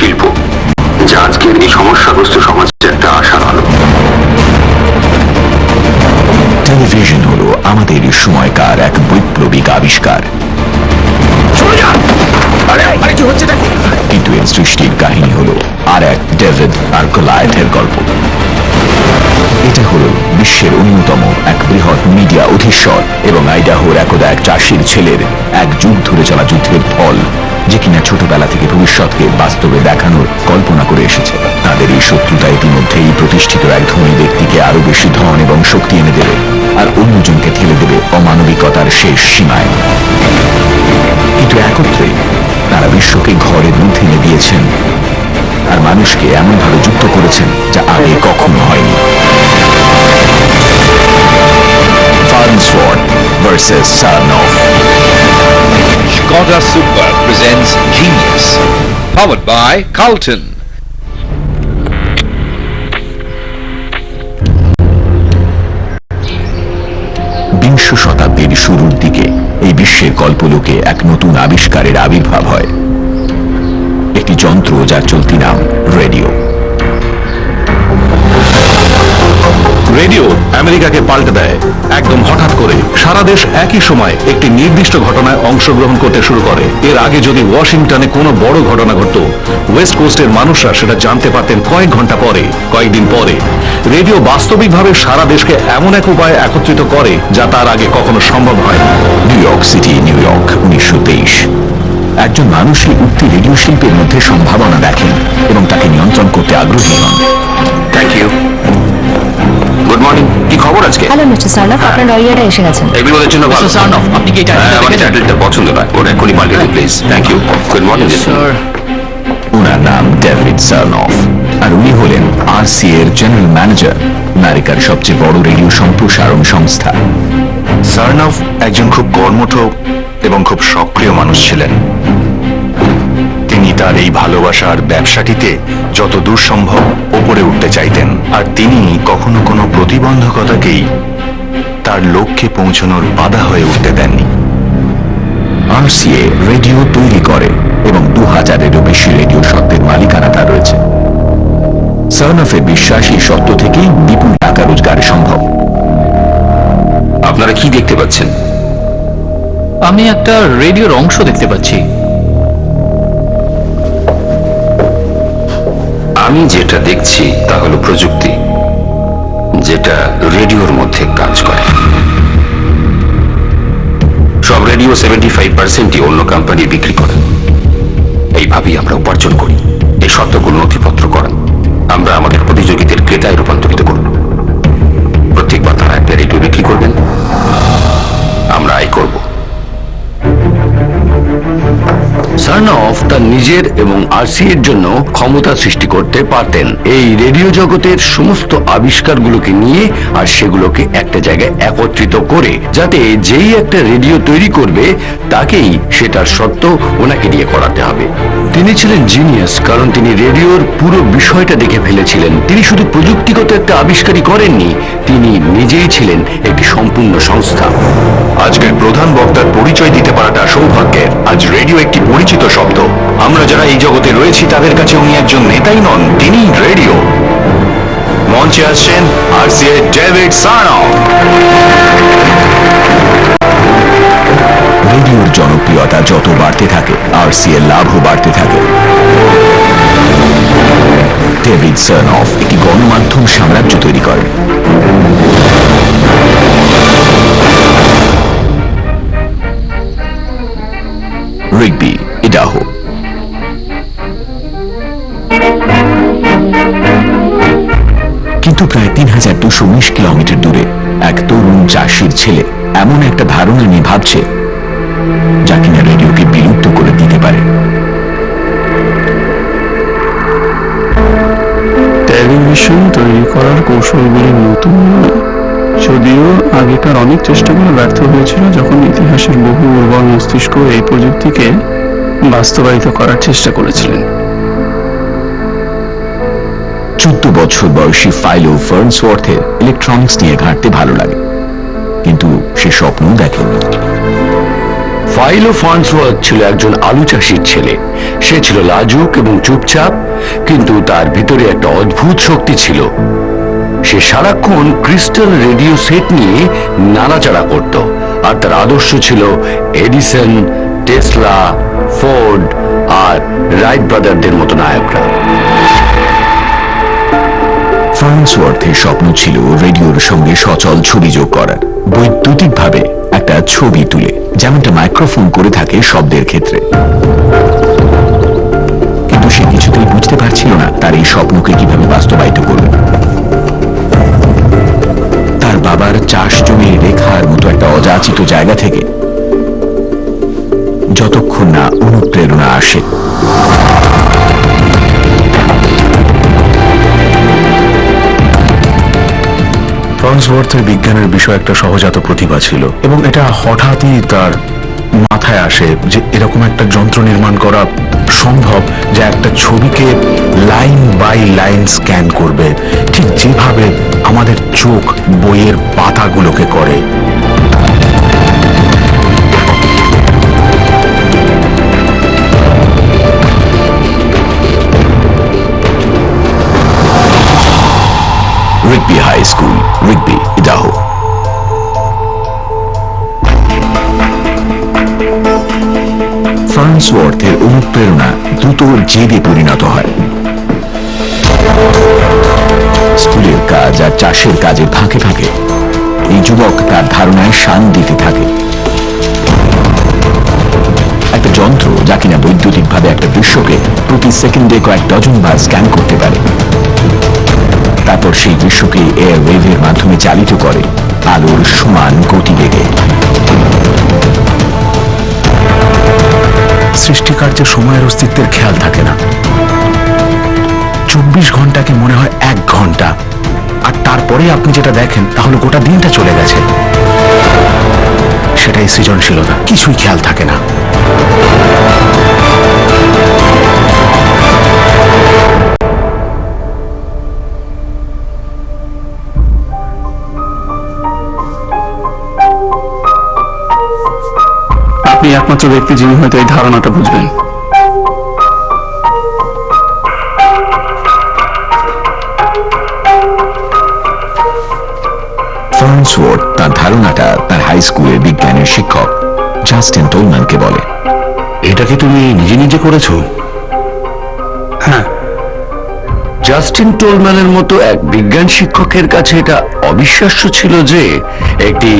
শিল্প যা আজকের এই সমস্যাগ্রস্ত সমাজের একটা আশার আলো। টেলিভিশন হলো আমাদের সময়কার এক বৈপ্লবিক আবিষ্কার। কিন্তু এর সৃষ্টির কাহিনী হলো আর এক ডেভিড আর গোলায়েথের গল্প। এটা হলো বিশ্বের অন্যতম এক বৃহৎ মিডিয়া অধীশ্বর এবং আইডাহোর একদা এক চাষির ছেলের এক যুগ ধরে চলা যুদ্ধের ফল। যে কিনা ছোটবেলা থেকে ভবিষ্যৎকে বাস্তবে দেখানোর কল্পনা করে এসেছে। তাদের এই শত্রুতা ইতিমধ্যেই প্রতিষ্ঠিত এক ধনী ব্যক্তিকে আরও বেশি ধন এবং শক্তি এনে দেবে আর অন্যজনকে ঠেলে দেবে অমানবিকতার শেষ সীমায়। কিন্তু একত্রে তারা বিশ্বকে ঘরের মধ্যে এনে দিয়েছেন আর মানুষকে এমনভাবে যুক্ত করেছেন যা আগে কখনো হয়নি। Farnsworth versus Sarnoff. Skoda Super presents Genius, powered by Carlton. বিংশ শতাব্দীর শুরুর দিকে এই বিশ্বের কল্পলোকে এক নতুন আবিষ্কারের আবির্ভাব হয় একটি যন্ত্র যার চলতি নাম রেডিও রেডিও আমেরিকাকে পাল্টে দেয়। একদম হঠাৎ করে সারা দেশ একই সময় একটি নির্দিষ্ট ঘটনায় অংশগ্রহণ করতে শুরু করে। এর আগে যদি ওয়াশিংটনে কোনো বড় ঘটনা ঘটত ওয়েস্ট কোস্টের মানুষরা সেটা জানতে পারতেন কয়েক ঘণ্টা পরে কয়েকদিন পরে। রেডিও বাস্তবিকভাবে সারা দেশকে এমন এক উপায়ে একত্রিত করে যা তার আগে কখনো সম্ভব হয়নি। New York City New York উনিশশো তেইশ। একজন মানুষই উঠতি রেডিও শিল্পের মধ্যে সম্ভাবনা দেখেন এবং তাকে নিয়ন্ত্রণ করতে আগ্রহী হন। Thank you hello mister Sarnoff আপনার লয়াররা এসে গেছেন। এগুলোর জন্য ভালো সার্নফ আপনি কি এটা হ্যাঁ, আমার টাইটেলটা পছন্দ নয়। ওটা এখনই পাল্টে দিন please thank you good morning sir ওনার নাম ডেভিড সার্নফ আর উনি হলেন আর সি এর জেনারেল ম্যানেজার আমেরিকার সবচেয়ে বড় রেডিও সম্প্রসারণ সংস্থা। সার্নফ একজন খুব কর্মঠ এবং খুব সক্রিয় মানুষ ছিলেন। তার এই ভালোবাসার ব্যবসাটিতে যত দূর সম্ভব ওপরে উঠতে চাইতেন। আর তিনি কখনো কোনো প্রতিবন্ধকতাকেই তার লক্ষ্যে পৌঁছানোর বাধা হয়ে উঠতে দেননি। আরসিএ রেডিও তৈরি করে এবং দু হাজারেরও বেশি রেডিও সত্ত্বের মালিকানা তার রয়েছে। সার্নফের বিশ্বাস এই সত্য থেকেই বিপুল টাকা রোজগার সম্ভব। আপনারা কি দেখতে পাচ্ছেন? আমি একটা রেডিওর অংশ দেখতে পাচ্ছি। আমি যেটা দেখছি তা হলো প্রযুক্তি, যেটা রেডিওর মধ্যে কাজ করে। সব রেডিও সেভেন্টি ফাইভ পার্সেন্টই অন্য কোম্পানি বিক্রি করে। এইভাবেই আমরা উপার্জন করি। এই শর্তগুলো নথিপত্র করেন। আমরা আমাদের প্রতিযোগীদের ক্রেতায় রূপান্তরিত নিজের এবং আরসি এর জন্য ক্ষমতা সৃষ্টি করতে পারতেন। এই রেডিও জগতের সমস্ত আবিষ্কারগুলোকে নিয়ে আর সেগুলোকে একটা জায়গায় একত্রিত করে, যাতে যেই একটা রেডিও তৈরি করবে, তাকেই সেটার সত্য ওনাকে দিয়ে করাতে হবে। তিনি ছিলেন জিনিয়াস, কারণ তিনি রেডিওর পুরো বিষয়টা দেখে ফেলেছিলেন। তিনি শুধু প্রযুক্তিগত একটা আবিষ্কারই করেননি, তিনি নিজেই ছিলেন একটি সম্পূর্ণ সংস্থা। আজকের প্রধান বক্তার পরিচয় দিতে পারাটা সৌভাগ্যের। আজ রেডিও একটি পরিচিত শব্দ। আমরা যারা এই জগতে রয়েছি, তাদের কাছে উনি একজন নেতাই নন তিনি রেডিও। মঞ্চে আসছেন আর সি ডেভিড সার্নফ রেডিওর জনপ্রিয়তা যত বাড়তে থাকে আরসি এর লাভও বাড়তে থাকে। ডেভিড সার্নফ একটি গণমাধ্যম সাম্রাজ্য তৈরি করেন রিগবি কিলোমিটার দূরে এক তরুণ চাষির ছেলে এমন একটা ধারণা নিয়ে ভাবছে যা কিনা রেডিওকে বিলুপ্ত করে দিতে পারে। টেলিভিশন তৈরি করার কৌশলগুলি নতুন যদিও আগেকার অনেক চেষ্টাগুলো ব্যর্থ হয়েছিল যখন ইতিহাসের বহু উর্বর মস্তিষ্ক এই প্রযুক্তিকে বাস্তবায়িত করার চেষ্টা করেছিলেন। চোদ্দ বছর বয়সী ফাইলো ফার্নসওয়ার্থের ইলেকট্রনিক্স নিয়ে ঘাঁটতে ভালো লাগে। কিন্তু সে স্বপ্ন দেখেনি। ফাইলো ফান্সওয়ার্থ ছিল একজন আলু চাষির ছেলে। সে ছিল লাজুক এবং চুপচাপ, কিন্তু তার ভিতরে একটা অদ্ভুত শক্তি ছিল। সে সারাক্ষণ ক্রিস্টাল রেডিও সেট নিয়ে নাড়াচাড়া করত, আর তার আদর্শ ছিল এডিসন, টেসলা, ফোর্ড আর রাইট ব্রাদারদের মতো নায়করা। ফ্রান্সওয়ার্থের স্বপ্ন ছিল রেডিওর সঙ্গে সচল ছবি যোগ করার। বৈদ্যুতিকভাবে একটা ছবি তুলে, যেমনটা মাইক্রোফোন করে থাকে শব্দের ক্ষেত্রে। কিন্তু সে কিছুতেই বুঝতে পারছিল না তার এই স্বপ্নকে কীভাবে বাস্তবায়িত করবে। তার বাবার চাষ জমির রেখার মতো একটা অযাচিত জায়গা থেকে যতক্ষণ না অনুপ্রেরণা আসে। ফ্রান্সওয়ার্থের বিজ্ঞানের বিষয়ে একটা সহজাত প্রতিভা ছিল এবং এটা হঠাৎই তার মাথায় আসে যে এরকম একটা যন্ত্র নির্মাণ করা সম্ভব যা একটা ছবিকে লাইন বাই লাইন স্ক্যান করবে। ঠিক যেভাবে আমাদের চোখ, বইয়ের পাতাগুলোকে করে। Rigby high school Rigby Idaho ফ্রান্সওয়ার্থের অনুপ্রেরণা দ্রুত জেদে পরিণত হয়। স্কুলের কাজ আর চাষের কাজের ফাঁকে ফাঁকে এই যুবক তার ধারণায় শান দিতে থাকে। একটা যন্ত্র যা কিনা বৈদ্যুতিকভাবে একটা দৃশ্যকে প্রতি সেকেন্ডে কয়েক ডজন বার স্ক্যান করতে পারে। তারপর সেই দৃশ্যকে এয়ার ওয়েভের মাধ্যমে চালিত করে আলোর সমান গতিবেগে। সৃষ্টিকার্যের সময়ের অস্তিত্বের খেয়াল থাকে না। চব্বিশ ঘন্টাকে মনে হয় এক ঘণ্টা। আর তারপরে আপনি যেটা দেখেন তাহলে গোটা দিনটা চলে গেছে। সেটাই সৃজনশীলতা, কিছুই খেয়াল থাকে না। একমাত্র ব্যক্তি যিনি হয়তো এই ধারণাটা বুঝবেন। ফ্রান্সওয়ার্থ তার ধারণাটা তার হাই স্কুলের বিজ্ঞানের শিক্ষক জাস্টিন টোলম্যানকে বলে। এটা কি তুমি নিজে নিজে করেছ? হ্যাঁ। জাস্টিন টোলম্যানের মতো এক বিজ্ঞান শিক্ষকের কাছে এটা অবিশ্বাস্য ছিল যে একটি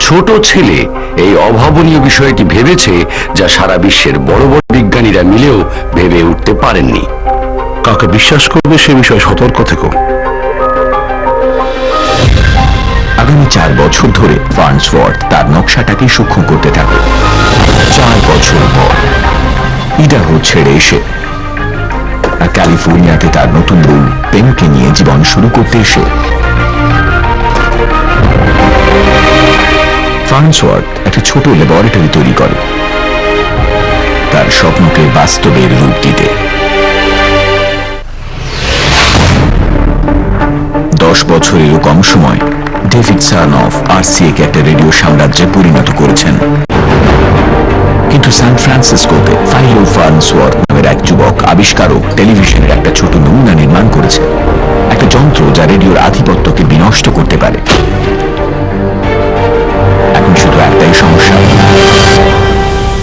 ছোট ছেলে এই অভাবনীয় বিষয়টি ভেবেছে যা সারা বিশ্বের বড় বড় বিজ্ঞানীরা মিলেও ভেবে উঠতে পারেননি। কাকে বিশ্বাস করবে সে বিষয়ে সতর্ক থেকো। আগামী চার বছর ধরে ফার্নসওয়ার্থ তার নকশাটাকে সূক্ষ্ম করতে থাকে চার বছর পর ইডাহো ছেড়ে এসে ক্যালিফোর্নিয়াতে তার নতুন বউ পেনকে নিয়ে জীবন শুরু করতে এসে ফার্নসওয়ার্থ একটা ছোট ল্যাবরেটরি তৈরি করে। তার স্বপ্নকে বাস্তবের রূপ দিতে। দশ বছরেরও কম সময় ডেভিড সার্নফ আরসিএকে একটা রেডিও সাম্রাজ্যে পরিণত করেছেন। কিন্তু সান ফ্রান্সিসকোতে ফাইলো ফার্নসওয়ার্থ নামের এক যুবক, আবিষ্কারক, টেলিভিশনের একটা ছোট নমুনা নির্মাণ করেছে। একটা যন্ত্র যা রেডিওর আধিপত্যকে বিনষ্ট একটাই সমস্যা।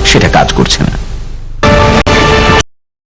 সেটা কাজ করছে না।